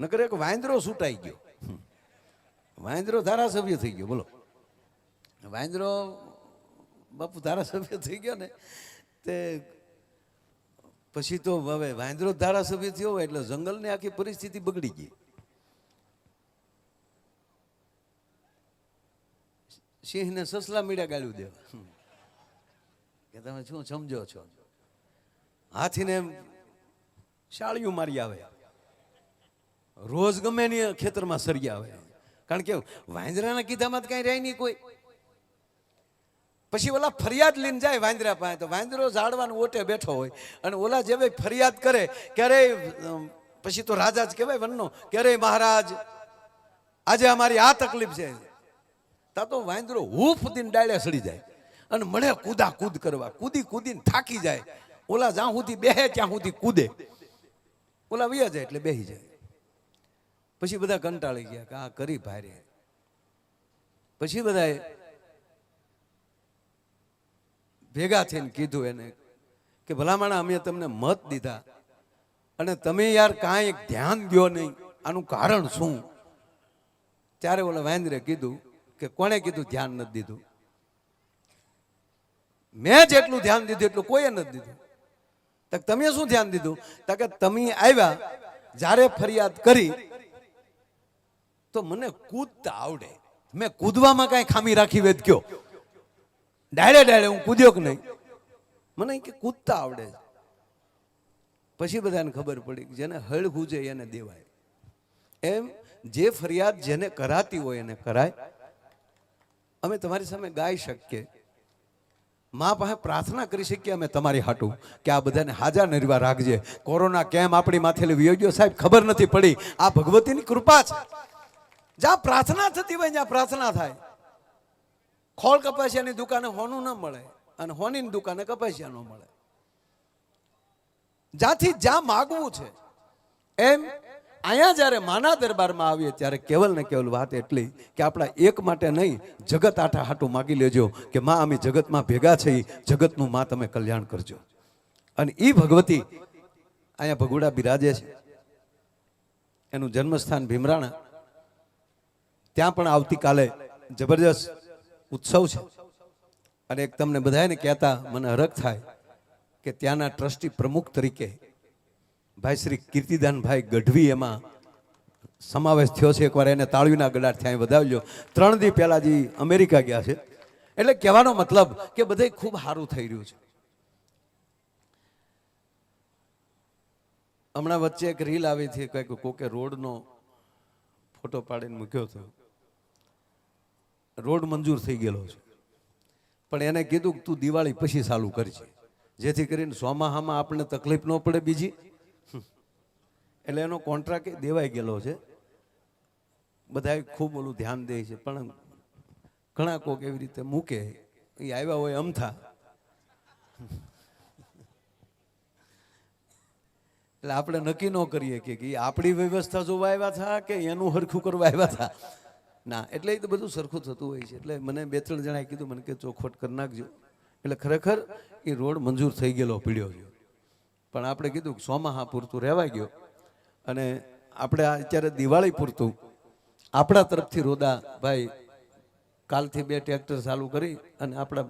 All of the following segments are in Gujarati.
નકર એક વાંદરો છૂટાઈ ગયો. વાંદરો ધારાસભ્ય થઈ ગયો, બોલો. વાંદરો બાપુ ધારાસભ્ય થઈ ગયો ને, તે પછી તો હવે વાંદરો ધારાસભ્ય થયો હોય એટલે જંગલની આખી પરિસ્થિતિ બગડી ગઈ. સિંહને સસલા મીડા ગાળ્યું દેવા કે તમે શું સમજો છો? હાથીને શાળિયું મારી આવે. રોજ ગમે ને ખેતરમાં સરી આવે કારણ કે વાંદરાના કીધામાં તો કાંઈ રહે નહીં કોઈ. પછી ઓલા ફરિયાદ લઈને જાય વાંદરા પાસે, તો વાંદરો ઝાડવાનું ઓટે બેઠો હોય અને ઓલા જે ભાઈ ફરિયાદ કરે ક્યારે પછી તો રાજા જ કહેવાય વનનો ક્યારે મહારાજ, આજે અમારી આ તકલીફ છે. તા તો વાંદરો હૂફ દીને ડાળે સડી જાય અને મળે કૂદા કૂદ કરવા. કૂદી કૂદીને થાકી જાય. ઓલા જ્યાં સુધી બેહે ત્યાં સુધી કૂદે. ઓલા વ્યા જાય એટલે બેહી જાય. પછી બધા કંટાળી ગયા કે આ કરી ભારે. પછી બધાએ ભેગા થઈને કીધું એને કે ભલામણા, અમે તમને મત દીધા અને તમે યાર કાંઈ ધ્યાન દ્યો નહીં. આનું કારણ શું? ત્યારે ઓલા વાંદરે કીધું કે કોણે કીધું ધ્યાન નથી દીધું? મેં જેટલું ધ્યાન દીધું એટલું કોઈએ નથી દીધું. તક તમે શું ધ્યાન દીધું? તો તમે આવ્યા, જ્યારે ફરિયાદ કરી તો મને કૂદતા આવડે. મેં કૂદવામાં કાંઈ ખામી રાખી વેદ કયો? ડાયડે ડાયડે હું કૂદ્યો કે નહીં? મને કે કૂદતા આવડે. પછી બધાને ખબર પડી જેને હળ હુજે એને દેવાય. એમ જે ફરિયાદ જેને કરાતી હોય એને કરાય. અમે તમારી સામે ગાઈ શકીએ. મા પાસે પ્રાર્થના કરી શકીએ અમે તમારી હાટું કે આ બધાને હાજા નિર્વા રાખજે. કોરોના કેમ આપણી માથે ગયો સાહેબ ખબર નથી પડી. આ ભગવતીની કૃપા છે. જ્યાં પ્રાર્થના થતી હોય ત્યાં પ્રાર્થના થાય. ખોળ કપાસિયાની દુકાને હોનું ન મળે અને હોનીની દુકાને કપાસિયા ન મળે. જ્યાંથી જ્યાં માગવું છે, એમ અહીંયા જ્યારે માના દરબારમાં આવીએ ત્યારે કેવલ ને કેવલ વાત એટલી કે આપણા એક માટે નહીં, જગત આઠા હાટું માગી લેજો કે માં અમે જગતમાં ભેગા છે જગતનું માં તમે કલ્યાણ કરજો. અને એ ભગવતી અહીંયા ભગુડા બિરાજે છે. એનું જન્મસ્થાન ભીમરાણા ત્યાં પણ આવતીકાલે જબરજસ્ત ઉત્સવ છે. અને એક તમને બધાને કહેતા મને હરખ થાય કે ત્યાંના ટ્રસ્ટી પ્રમુખ તરીકે ભાઈ શ્રી કીર્તિદાનભાઈ ગઢવી એમાં સમાવેશ થયો છે. એકવાર એને તાળવીના ગડાટ ત્યાં વધાવ્યો ત્રણ દી પહેલાં જે અમેરિકા ગયા છે. એટલે કહેવાનો મતલબ કે બધે ખૂબ સારું થઈ રહ્યું છે. હમણાં વચ્ચે એક રીલ આવી હતી, કંઈક કોકે રોડનો ફોટો પાડીને મૂક્યો હતો. રોડ મંજૂર થઈ ગયેલો છે. પણ એને કીધું કે તું દિવાળી પછી ચાલુ કરજે. જેથી કરીને સોમાહામાં આપણને તકલીફ ન પડે બીજી. એટલે એનો કોન્ટ્રાક્ટ દેવાઈ ગયેલો છે. બધાએ ખૂબ ઓલું ધ્યાન દે છે. પણ ઘણા કોક એવી રીતે મૂકે. એ આવ્યા હોય અમથા. એટલે આપણે નક્કી ન કરીએ કે આપણી વ્યવસ્થા જોવા આવ્યા હતા કે એનું હરખું કરવા આવ્યા હતા ના, એટલે એ તો બધું સરખું થતું હોય છે. એટલે મને બે ત્રણ જણાએ કીધું, મને કે ચોખવટ કરી નાખજો. એટલે ખરેખર એ રોડ મંજૂર થઈ ગયેલો, પીડ્યો ગયો. પણ આપણે કીધું કે સોમાહા પૂરતું રહેવાઈ ગયો. અને આપણે અત્યારે દિવાળી પૂરતું. આપણા તરફથી રોદા, ભાઈ, કાલથી બે ટ્રેક્ટર ચાલુ કરી અને આપણા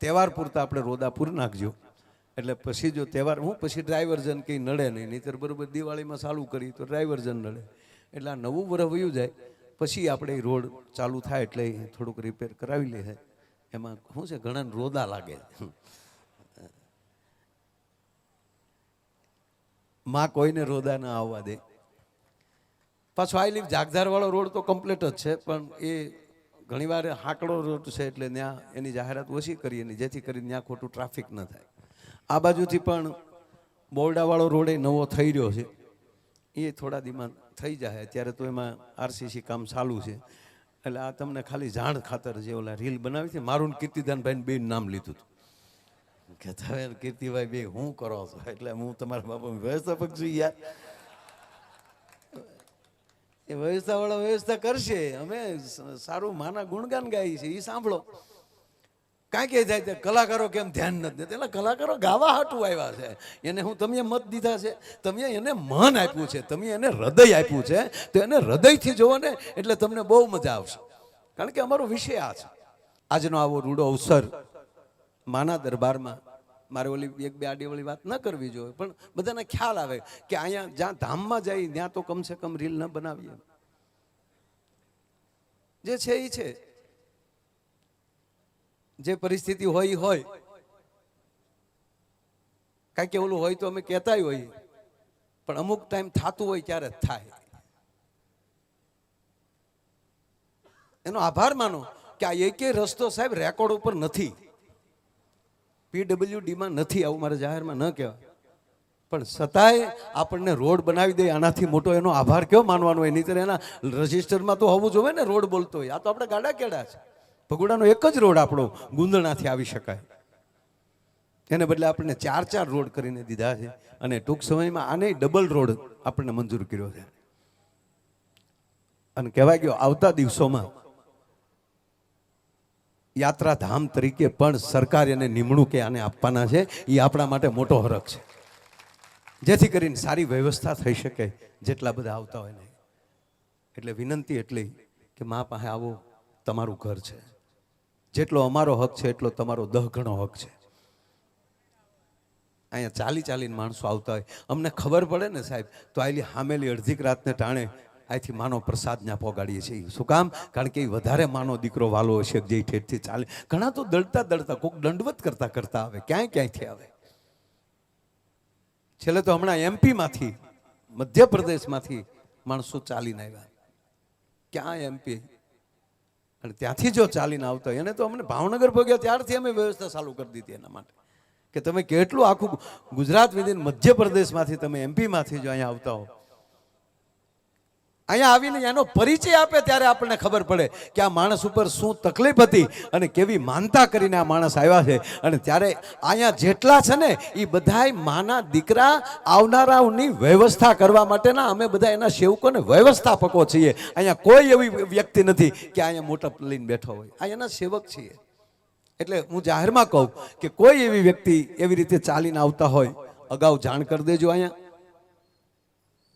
તહેવાર પૂરતા આપણે રોદા પૂરી નાખજો. એટલે પછી જો તહેવાર, હું પછી ડ્રાઈવર જન કંઈ નડે નહીં. નહીંતર બરોબર દિવાળીમાં ચાલુ કરી તો ડ્રાઈવર જન નડે. એટલે આ નવું વર્ષ વયું જાય. પછી આપણે રોડ ચાલુ થાય એટલે થોડુંક રિપેર કરાવી લે એમાં શું છે ઘણા રોદા લાગે. માં કોઈને રોદા ના આવવા દે. પાછો આઈ લીવ જાગધાર વાળો રોડ તો કમ્પ્લીટ જ છે, પણ એ ઘણીવાર હાકડો રોડ છે એટલે ત્યાં એની જાહેરાત ઓછી કરીએ ને જેથી કરીને ત્યાં ખોટું ટ્રાફિક ન થાય. આ બાજુથી પણ બોરડાવાળો રોડ એ નવો થઈ રહ્યો છે. એ થોડા દીમાં થઈ જાય. અત્યારે તો એમાં આરસીસી કામ ચાલુ છે. એટલે આ તમને ખાલી જાણ ખાતર જે ઓલા રીલ બનાવી છે મારું ને કીર્તિદાનભાઈ બે નામ લીધું હતું. કે, તમે કીર્તિભાઈ બે હું કરો છો? એટલે હું તમારા બાપા વ્યવસ્થાપક છું યાર. એ વ્યવસ્થાવાળા વ્યવસ્થા કરશે. અમે સારું, માના ગુણગાન ગાઈ છે એ સાંભળો. કાંઈ કે જાય તે કલાકારો કેમ ધ્યાન નથી દેતા? એટલે કલાકારો ગાવા હાટું આવ્યા છે. એને હું, તમે મત દીધા છે? તમે એને મન આપ્યું છે? તમે એને હૃદય આપ્યું છે? તો એને હૃદયથી જોવો ને એટલે તમને બહુ મજા આવશે. કારણ કે અમારો વિષય આ છે. આજનો આવો રૂડો અવસર માના દરબારમાં મારે ઓલી એક બે આડી વળી વાત ન કરવી જોઈએ, પણ બધાને ખ્યાલ આવે કે અહીંયા જ્યાં ધામમાં જાય, ત્યાં તો કમસે કમ રીલ ન બનાવીએ. જે છે એ છે. જે પરિસ્થિતિ હોય હોય. કાંઈ કે ઓલું હોય તો અમે કહેતાય હોઈએ. પણ અમુક ટાઈમ થતું હોય ત્યારે થાય. એનો આભાર માનો કે આ એકેય રસ્તો સાહેબ રેકોર્ડ ઉપર નથી. પીડબ્લ્યુડીમાં નથી આવું મારે જાહેરમાં ન કહેવાય. પણ છતાંય આપણને રોડ બનાવી દે આનાથી મોટો એનો આભાર કયો માનવાનો હોય? નહીંતર એના રજિસ્ટરમાં તો હોવું જોઈએ ને રોડ બોલતો હોય. આ તો આપણે ગાડા કેડા છે. ભગોડાનો એક જ રોડ આપણો ગુંદણાથી આવી શકાય. એને બદલે આપણને ચાર ચાર રોડ કરીને દીધા છે અને ટૂંક સમયમાં આને ડબલ રોડ આપણને મંજૂર કર્યો છે. અને કહેવાય ગયો આવતા દિવસોમાં યાત્રાધામ તરીકે પણ સરકાર એને નિમણૂક આને આપવાના છે. એ આપણા માટે મોટો હરખ છે. જેથી કરીને સારી વ્યવસ્થા થઈ શકે જેટલા બધા આવતા હોય ને. એટલે વિનંતી એટલી કે મા પાસે આવો તમારું ઘર છે. જેટલો અમારો હક છે, એટલો તમારો દહ ગણો હક છે. અહીંયા ચાલી ચાલીને માણસો આવતા હોય. અમને ખબર પડે ને સાહેબ, તો આયલી હામેલી અડધીક રાતને ટાણે અહીંથી માનો પ્રસાદ ના પોગાડીએ છીએ. શું કામ? કારણ કે એ વધારે માનો દીકરો વાલો હશે જે ઠેઠથી ચાલે. ઘણા તો દળતા દળતા કોઈક દંડવત કરતા કરતા આવે, ક્યાંય ક્યાંયથી આવે. છેલ્લે તો હમણાં એમપીમાંથી મધ્યપ્રદેશમાંથી માણસો ચાલીને આવ્યા. ક્યાં એમપી અને ત્યાંથી જો ચાલીને આવતા એને તો અમને ભાવનગર ભોગ્યા ત્યારથી અમે વ્યવસ્થા ચાલુ કરી દીધી એના માટે. કે તમે કેટલું આખું ગુજરાત વિધિન મધ્યપ્રદેશમાંથી તમે એમપીમાંથી જો અહીંયા આવતા હો. અહીંયા આવીને એનો પરિચય આપે ત્યારે આપણને ખબર પડે કે આ માણસ ઉપર શું તકલીફ હતી અને કેવી માનતા કરીને આ માણસ આવ્યા છે. અને ત્યારે અહીંયા જેટલા છે ને એ બધાય માના દીકરા આવનારાઓની વ્યવસ્થા કરવા માટેના અમે બધા એના સેવકોને વ્યવસ્થાપકો છીએ. અહીંયા કોઈ એવી વ્યક્તિ નથી કે અહીંયા મોટા લઈને બેઠો હોય. આ એના સેવક છીએ. એટલે હું જાહેરમાં કહું કે કોઈ એવી વ્યક્તિ એવી રીતે ચાલીને આવતા હોય, અગાઉ જાણ કરી દેજો અહીંયા.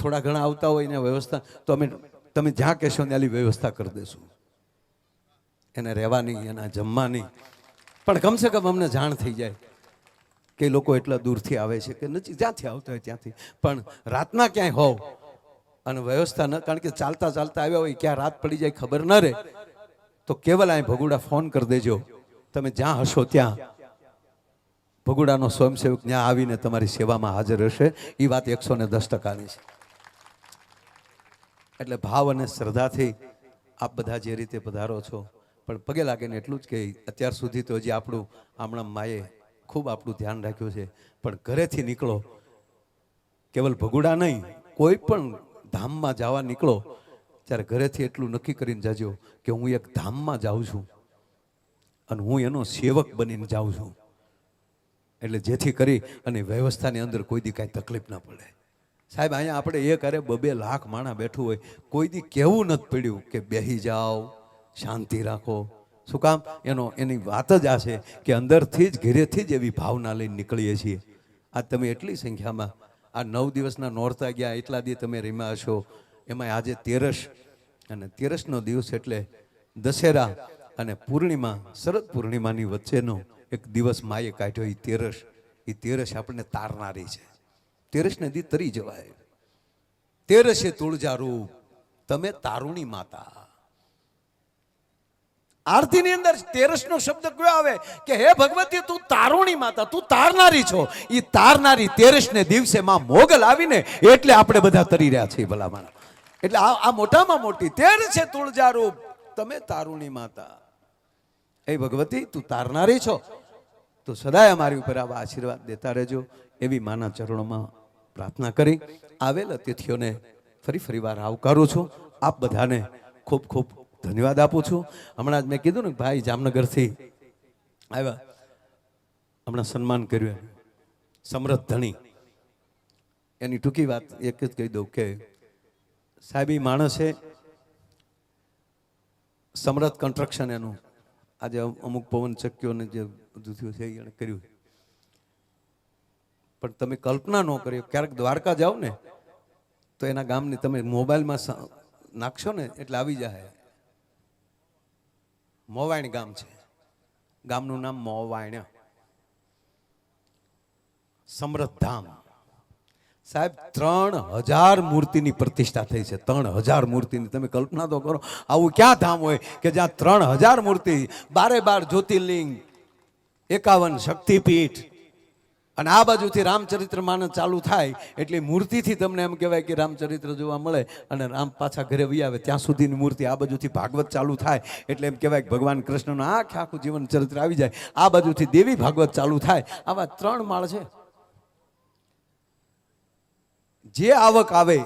થોડા ઘણા આવતા હોય ને વ્યવસ્થા, તો અમે તમે જ્યાં કહેશો ને આલી વ્યવસ્થા કરી દેશું. એને રહેવાની, એના જમવાની. પણ કમસે કમ અમને જાણ થઈ જાય કે લોકો એટલા દૂરથી આવે છે કે નજીક જ્યાંથી આવતા હોય ત્યાંથી. પણ રાતના ક્યાંય હોવ અને વ્યવસ્થા ન, કારણ કે ચાલતા ચાલતા આવ્યા હોય, ક્યાં રાત પડી જાય ખબર ન રહે, તો કેવલ અહીં ભગુડા ફોન કરી દેજો. તમે જ્યાં હશો ત્યાં. ભગુડાનો સ્વયંસેવક ત્યાં આવીને તમારી સેવામાં હાજર હશે એ વાત એકસો ને દસ ટકાની છે. એટલે ભાવ અને શ્રદ્ધાથી આપ બધા જે રીતે પધારો છો. પણ પગે લાગીને એટલું જ કે અત્યાર સુધી તો હજી આપણું હમણાં માએ ખૂબ આપણું ધ્યાન રાખ્યું છે. પણ ઘરેથી નીકળો. કેવલ ભગુડા નહીં, કોઈ પણ ધામમાં જવા નીકળો. ત્યારે ઘરેથી એટલું નક્કી કરીને જાજો કે હું એક ધામમાં જાઉં છું. અને હું એનો સેવક બનીને જાઉં છું. એટલે જેથી કરી અને વ્યવસ્થાની અંદર કોઈ દી કાંઈ તકલીફ ના પડે. સાહેબ, અહીંયા આપણે એક અરે બબે લાખ માણા બેઠું હોય કોઈ દી કહેવું નથી પડ્યું કે બેહી જાઓ, શાંતિ રાખો. શું કામ? એનો, એની વાત જ આ છે કે અંદરથી જ, ઘેરેથી જ એવી ભાવના લઈને નીકળીએ છીએ. આ તમે એટલી સંખ્યામાં, આ નવ દિવસના નોરતા ગયા, એટલા દી તમે રીમા હશો. એમાં આજે તેરસ, અને તેરસનો દિવસ એટલે દશેરા અને પૂર્ણિમા, શરદ પૂર્ણિમાની વચ્ચેનો એક દિવસ માએ કાઢ્યો એ તેરસ. એ તેરસ આપણને તારનારી છે. તેરસને નદી તરી જવાય. તેરસે તુળજા રૂપ તમે તારુણી માતા. આરતીની અંદર તેરસનો શબ્દ કયો આવે? કે હે ભગવતી, તું તારુણી માતા, તું તારનારી છો. એ તારનારી તેરસને દિવસે માં મોગલ આવીને એટલે આપણે બધા તરી રહ્યા છીએ ભલામણ. એટલે આ મોટામાં મોટી તેર છે તુળજા રૂપ તમે તારુણી માતા. એ ભગવતી, તું તારનારી છો. તો સદાય અમારી ઉપર આવા આશીર્વાદ દેતા રહેજો. એવી માના ચરણોમાં પ્રાર્થના કરી આવેલ અતિથિઓને ફરી ફરી વાર આવકારું છું. આપ બધાને ખૂબ ખૂબ ધન્યવાદ આપું છું. હમણાં જ મેં કીધું ને, ભાઈ, જામનગરથી આવ્યા. હમણાં સન્માન કર્યું. સમરથ ધણી. એની ટૂંકી વાત એક જ કહી દઉં કે, સાહેબ માણસે સમરથ કન્સ્ટ્રક્શન એનું. આજે અમ- અમુક પવન ચક્કીઓને જે બધું થયું છે એને કર્યું. પણ તમે કલ્પના ન કરી ક્યારેક દ્વારકા જાઓ ને, તો એના ગામની તમે મોબાઈલમાં નાખશો ને, એટલે આવી જાય મોવાણ ગામ છે. ગામનું નામ મોવાણ. સમૃદ્ધામ સાહેબ, ત્રણ હજાર મૂર્તિની પ્રતિષ્ઠા થઈ છે. ત્રણ હજાર મૂર્તિની. તમે કલ્પના તો કરો, આવું ક્યાં ધામ હોય કે જ્યાં ત્રણ હજાર મૂર્તિ, બારે બાર જ્યોતિર્લિંગ, એકાવન શક્તિપીઠ અને આ બાજુથી રામચરિત્ર માનસ ચાલુ થાય, એટલે મૂર્તિથી તમને એમ કહેવાય કે રામચરિત્ર જોવા મળે અને રામ પાછા ઘરે વી આવે, ત્યાં સુધીની મૂર્તિ આ બાજુથી ભાગવત ચાલુ થાય, એટલે એમ કહેવાય કે ભગવાન કૃષ્ણનું આખે આખું જીવન ચરિત્ર આવી જાય. આ બાજુથી દેવી ભાગવત ચાલુ થાય. આવા ત્રણ માળ છે. જે આવક આવે,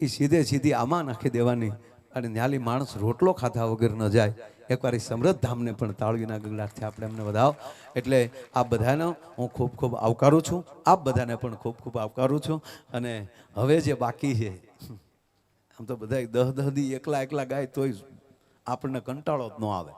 એ સીધે સીધી આમાં નાખી દેવાની. અને ન્યાલી માણસ રોટલો ખાધા વગર ન જાય. એકવાર એ સમૃદ્ધ ધામને પણ તાળવીના ગગડાટથી આપણે એમને વધાવો. એટલે આ બધાનો હું ખૂબ ખૂબ આવકારું છું. આપ બધાને પણ ખૂબ ખૂબ આવકારું છું. અને હવે જે બાકી છે, આમ તો બધા દહ દહ દી એકલા એકલા ગાય તોય આપણને કંટાળો જ ન આવે.